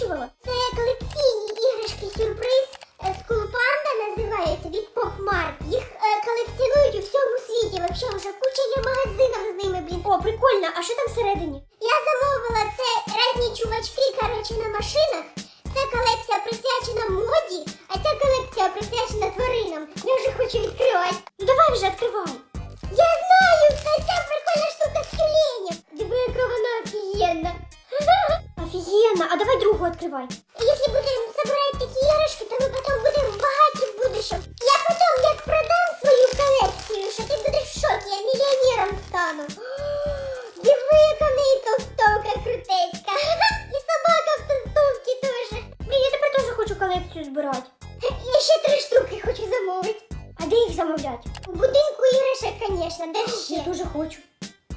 довго? Це колекційні іграшки сюрприз. Е, Скулпанда називається від Попмарк. Їх е, колекціонують у всьому світі. Вообще вже куча є магазинів з ними, блін. О, прикольно, а що там всередині? Я замовила це різні чувачки, коротше, на машинах. Це колекція присвячена моді, а ця колекція присвячена тваринам. Я вже хочу відкривати. Ну давай вже відкривай. Я знаю, це ця прикольна штука з тюленем. Диви, яка вона офігенна. Офігенно, а давай другу відкривай. Якщо будемо збирати такі іграшки, то ми потім будемо багаті в будущем. Я потім як продам свою колекцію, що ти будеш в шокі, я мільйонером стану. Диви, яка в неї толстовка крутецька. І собака в толстовці теж. Блін, я тепер теж хочу колекцію збирати. Я ще три штуки хочу замовити. А де їх замовляти? У будинку іграшок, звісно, де ж Я ще. дуже хочу.